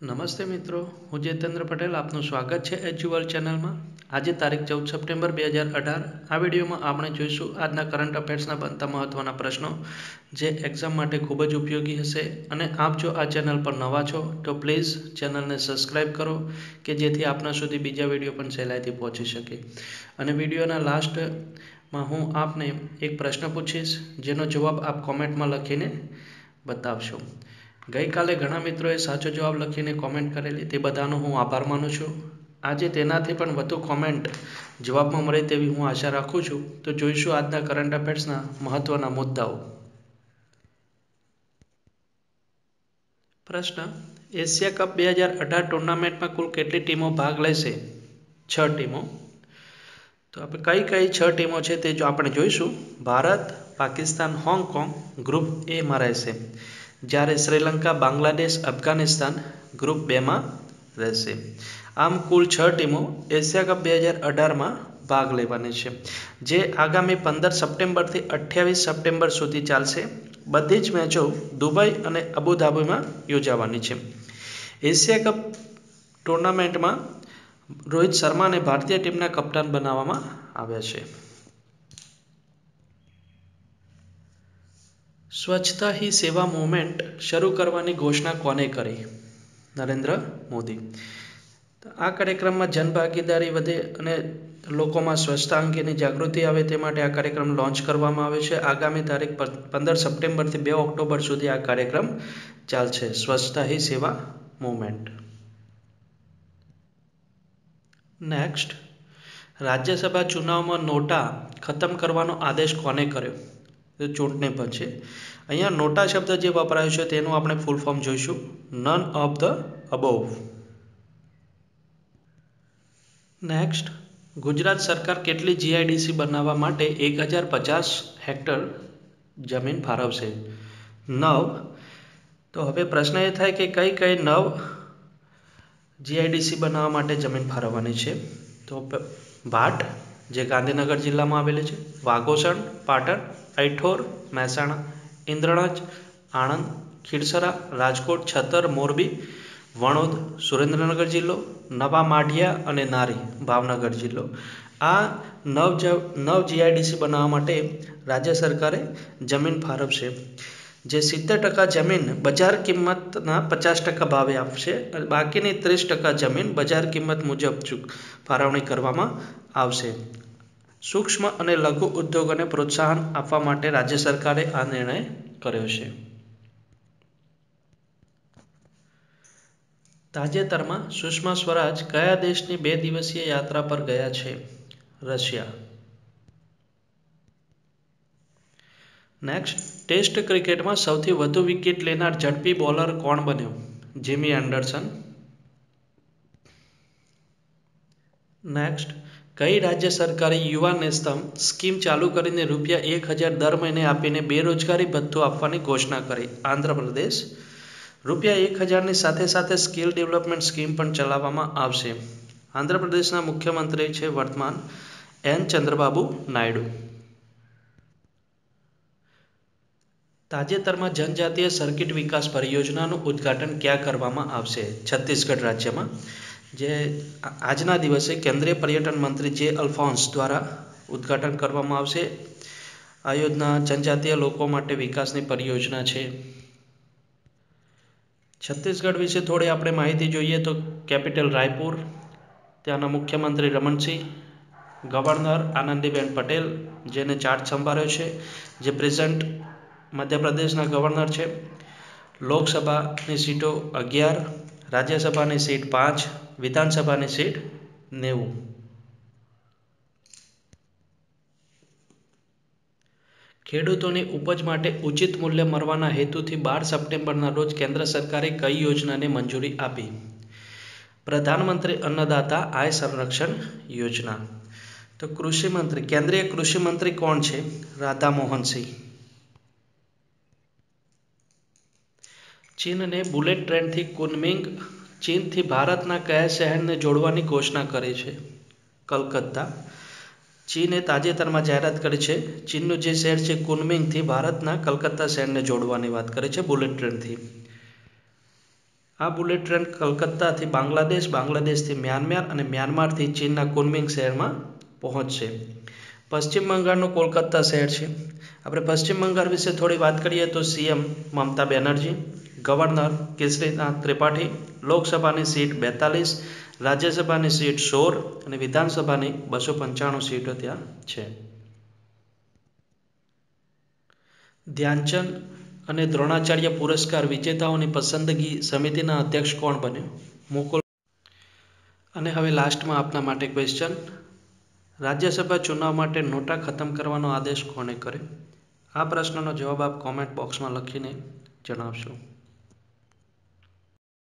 નમસ્તે મિત્રો, હું જિતેન્દ્ર પટેલ, આપનું સ્વાગત છે એજ્યુઅલ ચેનલમાં. આજે તારીખ ચૌદ સપ્ટેમ્બર બે હજાર અઢાર. આ વિડીયોમાં આપણે જોઈશું આજના કરંટ અફેર્સના બનતા મહત્ત્વના પ્રશ્નો, જે એક્ઝામ માટે ખૂબ જ ઉપયોગી હશે. અને આપ જો આ ચેનલ પર નવા છો, તો પ્લીઝ ચેનલને સબસ્ક્રાઇબ કરો, કે જેથી આપના સુધી બીજા વીડિયો પણ સહેલાઈથી પહોંચી શકે. અને વિડીયોના લાસ્ટમાં હું આપને એક પ્રશ્ન પૂછીશ, જેનો જવાબ આપ કોમેન્ટમાં લખીને બતાવશો. ગઈકાલે ઘણા મિત્રોએ સાચો જવાબ લખીને કોમેન્ટ કરેલી. તે બધાનો હું આભાર માનું છું. આજે તેનાથી પણ વધુ કોમેન્ટ જવાબમાં મળે તેવી હું આશા રાખું છું. તો જોઈશું આજના કરંટ અફેર્સના મહત્વના મુદ્દાઓ. પ્રશ્ન, એશિયા કપ બે હજાર અઢાર ટુર્નામેન્ટમાં કુલ કેટલી ટીમો ભાગ લેશે? છ ટીમો. તો આપણે કઈ કઈ છ ટીમો છે તે જો આપણે જોઈશું? ભારત, પાકિસ્તાન, હોંગકોંગ, ગ્રુપ એમાં રહેશે. જ્યારે શ્રીલંકા, બાંગ્લાદેશ, અફઘાનિસ્તાન ગ્રુપ બેમાં રહેશે. આમ કુલ છ ટીમો એશિયા કપ બે હજાર અઢારમાં ભાગ લેવાની છે. જે આગામી પંદર સપ્ટેમ્બરથી અઠ્યાવીસ સપ્ટેમ્બર સુધી ચાલશે. બધી જ મેચો દુબઈ અને અબુધાબીમાં યોજાવાની છે. એશિયા કપ ટુર્નામેન્ટમાં રોહિત શર્માને ભારતીય ટીમના કપ્તાન બનાવવામાં આવ્યા છે. સ્વચ્છતા હી સેવા મુવમેન્ટ શરૂ કરવાની ઘોષણા કોને કરી? નરેન્દ્ર મોદી. આ કાર્યક્રમમાં જનભાગીદારી વધે અને લોકોમાં સ્વચ્છતા અંગેની જાગૃતિ આવે તે માટે આ કાર્યક્રમ લોન્ચ કરવામાં આવે છે. આગામી તારીખ પંદર સપ્ટેમ્બરથી બે ઓક્ટોબર સુધી આ કાર્યક્રમ ચાલશે. સ્વચ્છતા હી સેવા મુવમેન્ટ. નેક્સ્ટ. રાજ્યસભા ચુનાવમાં નોટા ખતમ કરવાનો આદેશ કોને કર્યો? ચૂંટણી છે અહીંયા નોટા શબ્દ જે વપરાયો છે તેનું આપણે ફૂલ ફોર્મ જોઈશું. None of the above next Gujarat સરકાર કેટલી જીઆઈડીસી બનાવવા માટે એક હજાર પચાસ હેક્ટર જમીન ફાળવશે? નવ. તો હવે પ્રશ્ન એ થાય કે કઈ કઈ નવ જીઆઈડીસી બનાવવા માટે જમીન ફાળવવાની છે? તો ભાટ જે ગાંધીનગર જિલ્લામાં આવેલી છે. વાઘોસણ, પાટણ ઐઠોર મહેસાણા, ઇન્દ્રણજ, આણંદ, ખીરસરા, રાજકોટ, છતર, મોરબી, વણોદ, સુરેન્દ્રનગર જિલ્લો, નવા માઢિયા અને નારી, ભાવનગર જિલ્લો. આ નવ નવ જીઆઈડીસી બનાવવા માટે રાજ્ય સરકારે જમીન ફાળવશે. જે સિત્તેર ટકા જમીન બજાર કિંમતના પચાસ ટકા ભાવે આપશે બાકીની ત્રીસ ટકા જમીન બજાર કિંમત મુજબ ફાળવણી કરવામાં આવશે. સૂક્ષ્મ અને લઘુ ઉદ્યોગોને પ્રોત્સાહન આપવા માટે રાજ્ય સરકારે આ નિર્ણય કર્યો છે. તાજેતરમાં સુષ્મા સ્વરાજ કયા દેશની બે દિવસીય યાત્રા પર ગયા છે? રશિયા. નેક્સ્ટ ટેસ્ટ ક્રિકેટમાં સૌથી વધુ વિકેટ લેનાર ઝડપી બોલર કોણ બન્યો? જેમી એન્ડરસન નેક્સ્ટ કઈ રાજ્ય સરકારે યુવા નેસ્તમ સ્કીમ ચાલુ કરીને રૂપિયા એક હજાર દર મહિને આપીને બેરોજગારી ભથ્થું આપવાની ઘોષણા કરી. આંધ્રપ્રદેશ. રૂપિયા એક હજારની સાથે સાથે સ્કિલ ડેવલપમેન્ટ સ્કીમ પણ ચલાવવામાં આવશે. આંધ્રપ્રદેશના મુખ્યમંત્રી છે વર્તમાન એન ચંદ્રબાબુ નાયડુ. તાજેતરમાં જનજાતીય સર્કિટ વિકાસ પરિયોજનાનું ઉદ્ઘાટન ક્યાં કરવામાં આવશે? છત્તીસગઢ રાજ્યમાં. જે આજના દિવસે કેન્દ્રીય પર્યટન મંત્રી જે અલ્ફોન્સ દ્વારા ઉદ્ઘાટન કરવામાં આવશે. આ યોજના જનજાતીય લોકો માટે વિકાસની પરિયોજના છે. છત્તીસગઢ વિશે થોડી આપણે માહિતી જોઈએ તો કેપિટલ રાયપુર, ત્યાંના મુખ્યમંત્રી રમણસિંહ, ગવર્નર આનંદીબેન પટેલ, જેને ચાર્જ સંભાળ્યો છે, જે પ્રેઝન્ટ મધ્યપ્રદેશના ગવર્નર છે. લોકસભાની સીટો અગિયાર, રાજ્યસભાની સીટ પાંચ વિધાનસભાની સીટ નેવું. ખેડૂતોની ઉપજ માટે ઉચિત મૂલ્ય મળવાના હેતુથી બાર સપ્ટેમ્બરના રોજ કેન્દ્ર સરકારે કઈ યોજનાને મંજૂરી આપી? પ્રધાનમંત્રી અન્નદાતા આય સંરક્ષણ યોજના. તો કૃષિ મંત્રી, કેન્દ્રીય કૃષિ મંત્રી કોણ છે? રાધા મોહન સિંહ ચીનને બુલેટ ટ્રેનથી કુનમિંગ ચીનથી ભારતના કયા શહેરને જોડવાની ઘોષણા કરી છે? કલકત્તા. ચીને તાજેતરમાં જાહેરાત કરી છે, ચીનનું જે શહેર છે કુનમિંગથી ભારતના કલકત્તા શહેરને જોડવાની વાત કરી છે બુલેટ ટ્રેનથી. આ બુલેટ ટ્રેન કલકત્તાથી બાંગ્લાદેશ, બાંગ્લાદેશથી મ્યાનમાર અને મ્યાનમારથી ચીનના કુનમિંગ શહેરમાં પહોંચશે. પશ્ચિમ બંગાળનું કોલકાતા શહેર છે. આપણે પશ્ચિમ બંગાળ વિશે થોડી વાત કરીએ તો સીએમ મમતા બેનર્જી ગવર્નર કેસરીનાથ ત્રિપાઠી, લોકસભાની સીટ બેતાલીસ, રાજ્યસભાની સીટ સોળ અને વિધાનસભાની બસો પંચાણું સીટો ત્યાં છે. ધ્યાનચંદ અને દ્રોણાચાર્ય પુરસ્કાર વિજેતાઓની પસંદગી સમિતિના અધ્યક્ષ કોણ બન્યો? મુકુલ. અને હવે લાસ્ટમાં આપના માટે ક્વેશ્ચન રાજ્યસભા ચુનાવ માટે નોટા ખતમ કરવાનો આદેશ કોણે કર્યો? આ પ્રશ્નનો જવાબ આપ કોમેન્ટ બોક્સમાં લખીને જણાવશો.